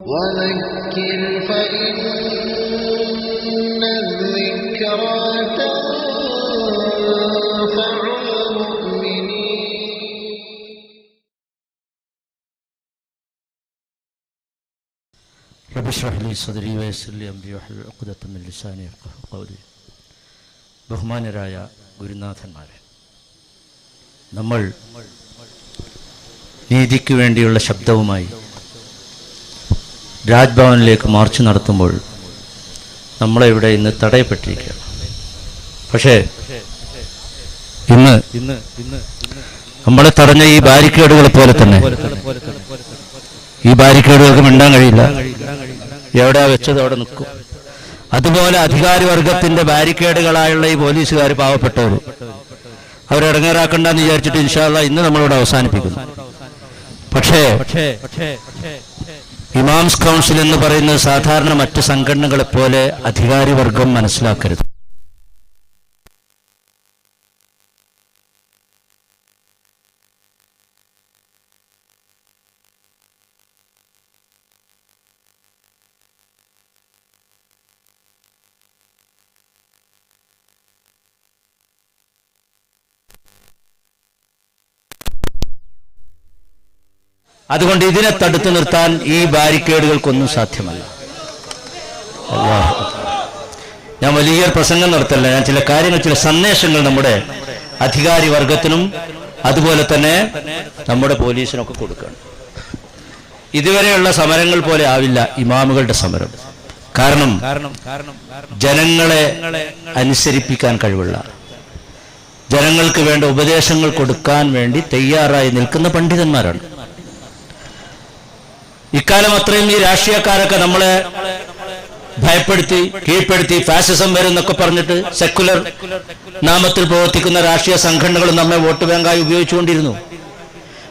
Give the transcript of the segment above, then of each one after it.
وذكر فإن الذكرى تنفع المؤمنين رب اشرح لي صدري ويسر لي أمري واحلل عقدة من لساني يفقهوا قولي ബഹുമാനരായ ഗുരുനാഥന്മാരെ നമ്മൾ നീതിക്ക് വേണ്ടിയുള്ള ശബ്ദവുമായി രാജ്ഭവനിലേക്ക് മാർച്ച് നടത്തുമ്പോൾ നമ്മളെ ഇവിടെ ഇന്ന് തടയപ്പെട്ടിരിക്കുകയാണ്. പക്ഷേ ഇന്ന് ഇന്ന് ഇന്ന് നമ്മളെ തടഞ്ഞ ഈ ബാരിക്കേഡുകൾ പോലെ തന്നെ ഈ ബാരിക്കേഡുകൾക്ക് മിണ്ടാൻ കഴിയില്ല. എവിടെ വെച്ചത് അവിടെ നിൽക്കും. അതുപോലെ അധികാരവർഗത്തിന്റെ ബാരിക്കേഡുകളായുള്ള ഈ പോലീസുകാർ പാവപ്പെട്ടവർ അവരിടങ്ങേറാക്കണ്ടെന്ന് വിചാരിച്ചിട്ട് ഇൻഷാല്ല ഇന്ന് നമ്മളിവിടെ അവസാനിപ്പിക്കുന്നു. പക്ഷേ പക്ഷേ പക്ഷേ ഇമാംസ് കൗൺസിൽ എന്ന് പറയുന്നത് സാധാരണ മറ്റ് സംഘടനകളെപ്പോലെ അധികാരിവർഗം മനസ്സിലാക്കരുത്. അതുകൊണ്ട് ഇതിനെ തടുത്തു നിർത്താൻ ഈ ബാരിക്കേഡുകൾക്കൊന്നും സാധ്യമല്ല. ഞാൻ വലിയൊരു പ്രസംഗം നടത്തല്ല. ഞാൻ ചില കാര്യങ്ങൾ ചില സന്ദേശങ്ങൾ നമ്മുടെ അധികാരി വർഗത്തിനും അതുപോലെ തന്നെ നമ്മുടെ പോലീസിനൊക്കെ കൊടുക്കണം ഇതുവരെയുള്ള സമരങ്ങൾ പോലെ ആവില്ല ഇമാമുകളുടെ സമരം. കാരണം ജനങ്ങളെ അനുസരിപ്പിക്കാൻ കഴിവുള്ള ജനങ്ങൾക്ക് വേണ്ട ഉപദേശങ്ങൾ കൊടുക്കാൻ വേണ്ടി തയ്യാറായി നിൽക്കുന്ന പണ്ഡിതന്മാരാണ്. ഇക്കാലം അത്രയും ഈ രാഷ്ട്രീയക്കാരൊക്കെ നമ്മളെ ഭയപ്പെടുത്തി കീഴ്പ്പെടുത്തി ഫാസിസം വരും എന്നൊക്കെ പറഞ്ഞിട്ട് സെക്കുലർ നാമത്തിൽ പ്രവർത്തിക്കുന്ന രാഷ്ട്രീയ സംഘടനകൾ നമ്മെ വോട്ട് ബാങ്കായി ഉപയോഗിച്ചുകൊണ്ടിരുന്നു.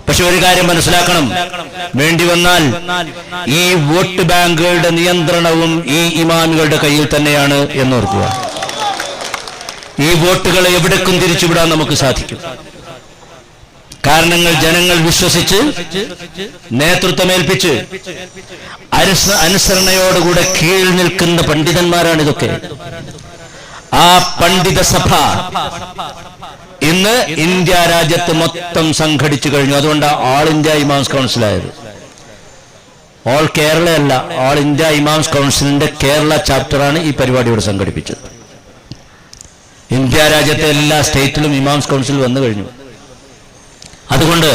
പക്ഷെ ഒരു കാര്യം മനസ്സിലാക്കണം. വേണ്ടി വന്നാൽ ഈ വോട്ട് ബാങ്കുകളുടെ നിയന്ത്രണവും ഈ ഇമാമുകളുടെ കയ്യിൽ തന്നെയാണ് എന്നോർക്കുക. ഈ വോട്ടുകളെ എവിടേക്കും തിരിച്ചുവിടാൻ നമുക്ക് സാധിക്കും. കാരണങ്ങൾ ജനങ്ങൾ വിശ്വസിച്ച് നേതൃത്വമേൽപ്പിച്ച് അനുസ- അനുസരണയോടുകൂടെ കീഴിൽ നിൽക്കുന്ന പണ്ഡിതന്മാരാണ് ഇതൊക്കെ. ആ പണ്ഡിത സഭ ഇന്ന് ഇന്ത്യ രാജ്യത്ത് മൊത്തം സംഘടിച്ചു കഴിഞ്ഞു. അതുകൊണ്ട് ആൾ ഇന്ത്യ ഇമാംസ് കൗൺസിലായത്. ഓൾ കേരള അല്ല ഓൾ ഇന്ത്യ ഇമാംസ് കൗൺസിലിന്റെ കേരള ചാപ്റ്ററാണ് ഈ പരിപാടി സംഘടിപ്പിച്ചത്. ഇന്ത്യ രാജ്യത്തെ എല്ലാ സ്റ്റേറ്റിലും ഇമാംസ് കൗൺസിൽ വന്നു കഴിഞ്ഞു. അതുകൊണ്ട്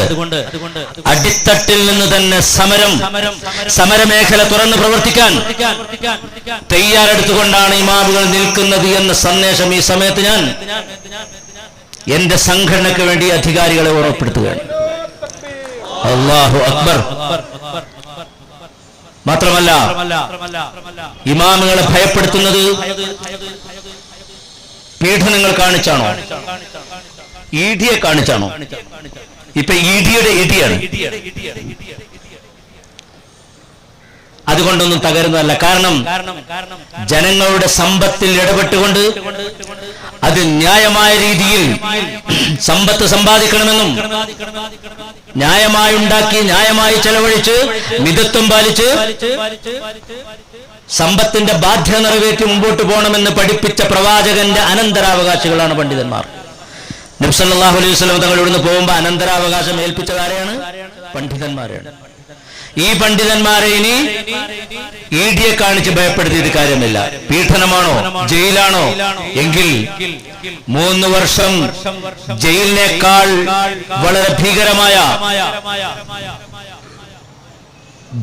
അടിത്തട്ടിൽ നിന്ന് തന്നെ സമരം സമരമേഖല തുറന്ന് പ്രവർത്തിക്കാൻ തയ്യാറെടുത്തുകൊണ്ടാണ് ഇമാമുകൾ നിൽക്കുന്നത് എന്ന സന്ദേശം ഈ സമയത്ത് ഞാൻ എന്റെ സംഘടനയ്ക്ക് വേണ്ടി അധികാരികളെ ഓർമ്മപ്പെടുത്തുകയാണ്. അള്ളാഹു അക്ബർ. മാത്രമല്ല ഇമാമുകളെ ഭയപ്പെടുത്തുന്നത് പീഡനങ്ങൾ കാണിച്ചാണോ? ഇ ഡിയെ കാണിച്ചാണോ? ഇപ്പൊ ഇ ഡിയുടെ ഇടിയാണ്. അതുകൊണ്ടൊന്നും തകരുന്നതല്ല. കാരണം ജനങ്ങളുടെ സമ്പത്തിൽ ഇടപെട്ടുകൊണ്ട് അത് ന്യായമായ രീതിയിൽ സമ്പത്ത് സമ്പാദിക്കണമെന്നും ന്യായമായി ഉണ്ടാക്കി ന്യായമായി ചെലവഴിച്ച് മിതത്വം പാലിച്ച് സമ്പത്തിന്റെ ബാധ്യത നിറവേറ്റി മുമ്പോട്ട് പോകണമെന്ന് പഠിപ്പിച്ച പ്രവാചകന്റെ അനന്തരാവകാശികളാണ് പണ്ഡിതന്മാർ. നബ്സല്ലാഹു അലൈഹി സ്വലം തങ്ങൾ ഇവിടുന്ന് പോകുമ്പോൾ അനന്തരാവകാശം ഏൽപ്പിച്ചതാരെയാണ് പണ്ഡിതന്മാരെയാണ്. ഈ പണ്ഡിതന്മാരെ ഇനി ഇ ഡിയെ കാണിച്ച് ഭയപ്പെടുത്തിയത് കാര്യമില്ല. പീഡനമാണോ? ജയിലാണോ? എങ്കിൽ മൂന്ന് വർഷം ജയിലിനേക്കാൾ വളരെ ഭീകരമായ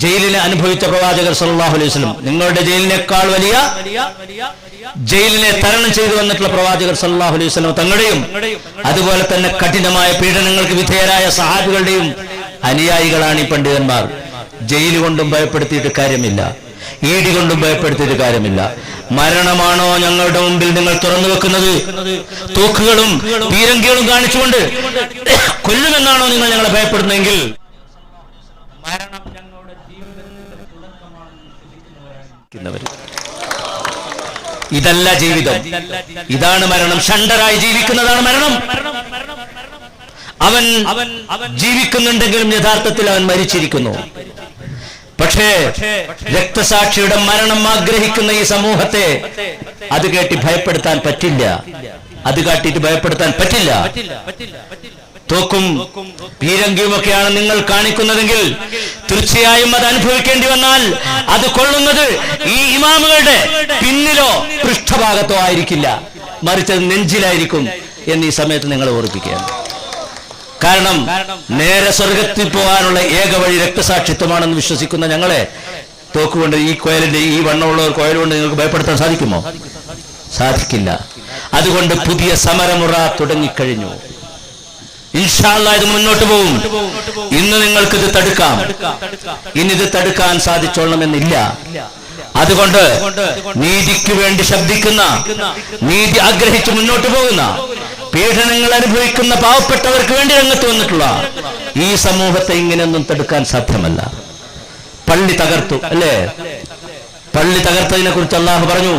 ജയിലിനെ അനുഭവിച്ച പ്രവാചകർ സല്ലല്ലാഹു അലൈഹി വസല്ലം. നിങ്ങളുടെ ജയിലിനേക്കാൾ വലിയ ജയിലിനെ തരണം ചെയ്തു വന്നിട്ടുള്ള പ്രവാചകർ സല്ലല്ലാഹു അലൈഹി വസല്ലം തങ്ങളുടെയും അതുപോലെ തന്നെ കഠിനമായ പീഡനങ്ങൾക്ക് വിധേയരായ സഹാബികളുടെയും അനുയായികളാണ് ഈ പണ്ഡിതന്മാർ. ജയിൽ കൊണ്ടും ഭയപ്പെടുത്തിയിട്ട് കാര്യമില്ല. ഈടി കൊണ്ടും ഭയപ്പെടുത്തിയിട്ട് കാര്യമില്ല. മരണമാണോ ഞങ്ങളുടെ മുമ്പിൽ നിങ്ങൾ തുറന്നു വെക്കുന്നത്? തൂക്കുകളും പീരങ്കികളും കാണിച്ചുകൊണ്ട് കൊല്ലുമെന്നാണോ നിങ്ങൾ ഞങ്ങളെ ഭയപ്പെടുന്നെങ്കിൽ മരണം വിശ്വസിക്കുന്നവർ ഇതല്ല ജീവിതം. ഇതാണ് മരണം. ഷണ്ടറായി ജീവിക്കുന്നതാണ് മരണം. അവൻ ജീവിക്കുന്നുണ്ടെങ്കിലും യഥാർത്ഥത്തിൽ അവൻ മരിച്ചിരിക്കുന്നു. പക്ഷേ രക്തസാക്ഷിയുടെ മരണം ആഗ്രഹിക്കുന്ന ഈ സമൂഹത്തെ അത് കേട്ടി ഭയപ്പെടുത്താൻ പറ്റില്ല. അത് കാട്ടിയിട്ട് ഭയപ്പെടുത്താൻ പറ്റില്ല. തോക്കും പീരങ്കിയുമൊക്കെയാണ് നിങ്ങൾ കാണിക്കുന്നതെങ്കിൽ തീർച്ചയായും അത് അനുഭവിക്കേണ്ടി വന്നാൽ അത് കൊള്ളുന്നത് ഈ ഇമാമുകളുടെ പിന്നിലോ പൃഷ്ഠഭാഗത്തോ ആയിരിക്കില്ല. മറിച്ച് നെഞ്ചിലായിരിക്കും എന്ന് ഈ സമയത്ത് നിങ്ങൾ ഓർപ്പിക്കുകയാണ്. കാരണം നേരെ സ്വർഗത്തിൽ പോകാനുള്ള ഏക വഴി രക്തസാക്ഷിത്വമാണെന്ന് വിശ്വസിക്കുന്ന ഞങ്ങളെ തോക്കുകൊണ്ട് ഈ കോയലിന്റെ ഈ വണ്ണമുള്ള ഒരു കോയൽ കൊണ്ട് നിങ്ങൾക്ക് ഭയപ്പെടുത്താൻ സാധിക്കുമോ? സാധിക്കില്ല. അതുകൊണ്ട് പുതിയ സമരമുറ തുടങ്ങിക്കഴിഞ്ഞു. ഇൻഷാല്ല ഇത് മുന്നോട്ട് പോകും ഇന്ന് നിങ്ങൾക്ക് ഇത് തടുക്കാം. ഇനി ഇത് തടുക്കാൻ സാധിച്ചോളണമെന്നില്ല. അതുകൊണ്ട് നീതിക്ക് വേണ്ടി ശബ്ദിക്കുന്ന നീതി ആഗ്രഹിച്ച് മുന്നോട്ട് പോകുന്ന പീഡനങ്ങൾ അനുഭവിക്കുന്ന പാവപ്പെട്ടവർക്ക് വേണ്ടി രംഗത്ത് വന്നിട്ടുള്ള ഈ സമൂഹത്തെ ഇങ്ങനെയൊന്നും തടുക്കാൻ സാധ്യമല്ല. പള്ളി തകർത്തു അല്ലേ? പള്ളി തകർത്തതിനെ കുറിച്ച് അള്ളാഹു പറഞ്ഞു.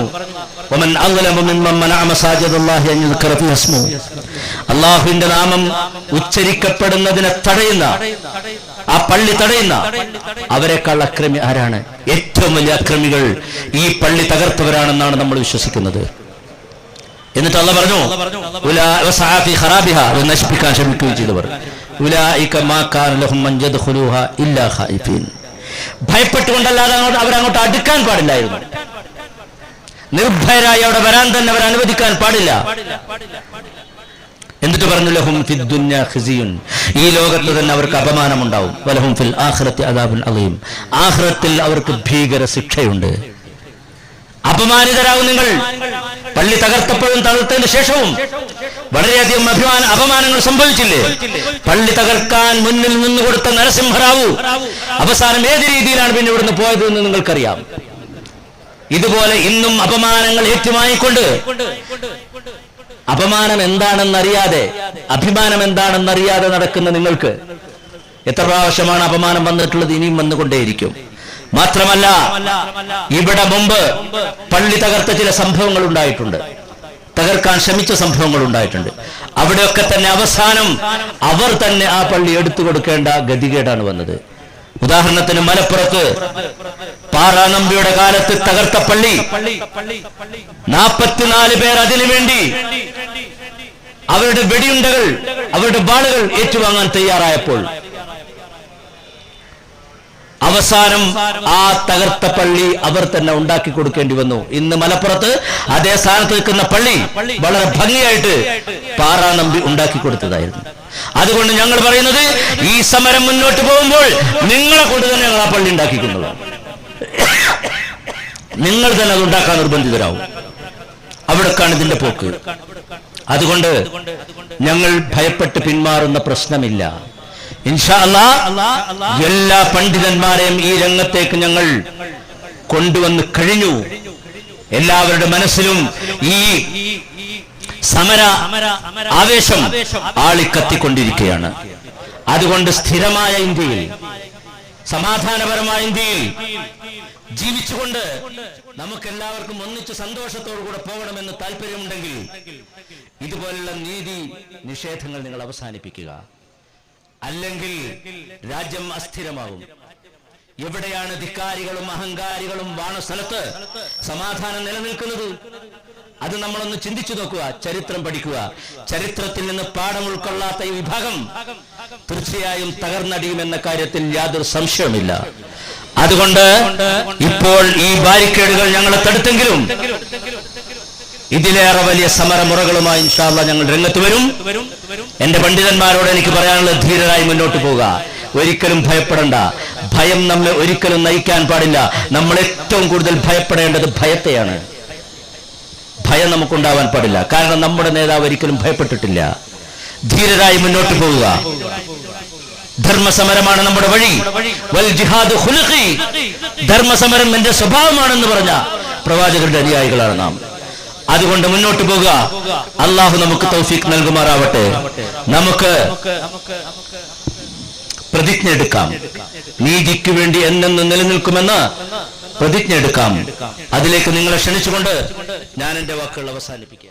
അള്ളാഹുവിന്റെ നാമം ഉച്ചരിക്കപ്പെടുന്നതിനെ തടയുന്ന ആ പള്ളി തടയുന്ന അവരെക്കാൾ അക്രമി ആരാണ്? ഏറ്റവും വലിയ അക്രമികൾ ഈ പള്ളി തകർത്തവരാണെന്നാണ് നമ്മൾ വിശ്വസിക്കുന്നത്. എന്നിട്ട് അള്ള പറഞ്ഞു അത് നശിപ്പിക്കാൻ ശ്രമിക്കുകയും ചെയ്തവർ. ഇല്ലാ ഖായിഫീൻ. ഭയപ്പെട്ടുകൊണ്ടല്ലാതെ അവരങ്ങോട്ട് അടുക്കാൻ പാടില്ലായിരുന്നു. നിർഭയരായി അവിടെ വരാൻ തന്നെ അവർ അനുവദിക്കാൻ പാടില്ല. എന്നിട്ട് പറഞ്ഞു ലഹും ഖിസിയുൻ. ഈ ലോകത്ത് തന്നെ അവർക്ക് അപമാനമുണ്ടാവും. വലഹും ഫിൽ ആഖിറത്തി അദാബുൽ അലീം ആഖിറത്തിൽ അവർക്ക് ഭീകര ശിക്ഷയുണ്ട് അപമാനിതരാകും നിങ്ങൾ. പള്ളി തകർത്തപ്പോഴും തകർത്തതിന് ശേഷവും വളരെയധികം അഭിമാന അപമാനങ്ങൾ സംഭവിച്ചില്ലേ? പള്ളി തകർക്കാൻ മുന്നിൽ നിന്ന് കൊടുത്ത നരസിംഹറാവു അവസാനം ഏത് രീതിയിലാണ് പിന്നെ ഇവിടുന്ന് പോയത് എന്ന് നിങ്ങൾക്കറിയാം. ഇതുപോലെ ഇന്നും അപമാനങ്ങൾ ഏറ്റുമായിക്കൊണ്ട് അപമാനം എന്താണെന്നറിയാതെ അഭിമാനം എന്താണെന്നറിയാതെ നടക്കുന്ന നിങ്ങൾക്ക് എത്ര പ്രാവശ്യമാണ് അപമാനം വന്നിട്ടുള്ളത്? ഇനിയും വന്നുകൊണ്ടേയിരിക്കും. മാത്രമല്ല ഇവിടെ മുമ്പ് പള്ളി തകർത്ത ചില സംഭവങ്ങൾ ഉണ്ടായിട്ടുണ്ട്. തകർക്കാൻ ശ്രമിച്ച സംഭവങ്ങൾ ഉണ്ടായിട്ടുണ്ട്. അവിടെയൊക്കെ തന്നെ അവസാനം അവർ തന്നെ ആ പള്ളി എടുത്തു കൊടുക്കേണ്ട ഗതികേടാണ് വന്നത്. ഉദാഹരണത്തിന് മലപ്പുറത്ത് പാറാനമ്പിയുടെ കാലത്ത് തകർത്ത പള്ളി നാൽപ്പത്തിനാല് പേർ അതിനു വേണ്ടി അവരുടെ വെടിയുണ്ടകൾ അവരുടെ ബാളുകൾ ഏറ്റുവാങ്ങാൻ തയ്യാറായപ്പോൾ അവസാനം ആ തകർത്ത പള്ളി അവർ തന്നെ ഉണ്ടാക്കി കൊടുക്കേണ്ടി വന്നു. ഇന്ന് മലപ്പുറത്ത് അതേ സ്ഥാനത്ത് നിൽക്കുന്ന പള്ളി വളരെ ഭംഗിയായിട്ട് പാറാനമ്പി ഉണ്ടാക്കി കൊടുത്തതായിരുന്നു. അതുകൊണ്ട് ഞങ്ങൾ പറയുന്നത് ഈ സമരം മുന്നോട്ട് പോകുമ്പോൾ നിങ്ങളെ കൊണ്ട് തന്നെ ഞങ്ങൾ ആ പള്ളി ഉണ്ടാക്കിക്കുന്നതാണ്. നിങ്ങൾ തന്നെ അത് ഉണ്ടാക്കാൻ നിർബന്ധിതരാവും. അവിടേക്കാണ് ഇതിന്റെ പോക്ക്. അതുകൊണ്ട് ഞങ്ങൾ ഭയപ്പെട്ട് പിന്മാറുന്ന പ്രശ്നമില്ല. എല്ലാ പണ്ഡിതന്മാരെയും ഈ രംഗത്തേക്ക് ഞങ്ങൾ കൊണ്ടുവന്ന് കഴിഞ്ഞു. എല്ലാവരുടെ മനസ്സിലും ഈ സമര ആവേശം ആളിക്കത്തിക്കൊണ്ടിരിക്കുകയാണ്. അതുകൊണ്ട് സ്ഥിരമായ ഇന്ത്യയിൽ സമാധാനപരമായ ഇന്ത്യയിൽ ജീവിച്ചുകൊണ്ട് നമുക്ക് എല്ലാവർക്കും ഒന്നിച്ച് സന്തോഷത്തോടു കൂടെ പോകണമെന്ന് താല്പര്യമുണ്ടെങ്കിൽ ഇതുപോലുള്ള നീതി നിഷേധങ്ങൾ നിങ്ങൾ അവസാനിപ്പിക്കുക. അല്ലെങ്കിൽ രാജ്യം അസ്ഥിരമാകും. എവിടെയാണ് ധിക്കാരികളും അഹങ്കാരികളും വാണ സ്ഥലത്ത് സമാധാനം നിലനിൽക്കുന്നത്? അത് നമ്മളൊന്ന് ചിന്തിച്ചു നോക്കുക ചരിത്രം പഠിക്കുക. ചരിത്രത്തിൽ നിന്ന് പാഠം ഉൾക്കൊള്ളാത്ത ഈ വിഭാഗം തീർച്ചയായും തകർന്നടിയുമെന്ന കാര്യത്തിൽ യാതൊരു സംശയവുമില്ല. അതുകൊണ്ട് ഇപ്പോൾ ഈ ബാരിക്കേഡുകൾ ഞങ്ങളെ തടുത്തെങ്കിലും ഇതിലേറെ വലിയ സമരമുറകളുമായി ഇൻഷാല്ല ഞങ്ങൾ രംഗത്ത് വരും. എന്റെ പണ്ഡിതന്മാരോട് എനിക്ക് പറയാനുള്ള ധീരരായി മുന്നോട്ട് പോവുക. ഒരിക്കലും ഭയപ്പെടണ്ട. ഭയം നമ്മെ ഒരിക്കലും നയിക്കാൻ പാടില്ല. നമ്മൾ ഏറ്റവും കൂടുതൽ ഭയപ്പെടേണ്ടത് ഭയത്തെയാണ്. ഭയം നമുക്കുണ്ടാവാൻ പാടില്ല. കാരണം നമ്മുടെ നേതാവ് ഒരിക്കലും ഭയപ്പെട്ടിട്ടില്ല. ധീരരായി മുന്നോട്ട് പോവുക. ധർമ്മസമരമാണ് നമ്മുടെ വഴി. വൽ ജിഹാദ് ധർമ്മസമരം എന്റെ സ്വഭാവമാണെന്ന് പറഞ്ഞ പ്രവാചകരുടെ അനുയായികളാണ് നാം. അതുകൊണ്ട് മുന്നോട്ട് പോകുക. അള്ളാഹു നമുക്ക് തൗഫീഖ് നൽകുമാറാവട്ടെ. നമുക്ക് പ്രതിജ്ഞ എടുക്കാം. നീതിക്ക് വേണ്ടി എന്നെന്ന് നിലനിൽക്കുമെന്ന് പ്രതിജ്ഞ എടുക്കാം. അതിലേക്ക് നിങ്ങളെ ക്ഷണിച്ചുകൊണ്ട് ഞാൻ എന്റെ വാക്കുകൾ അവസാനിപ്പിക്കുക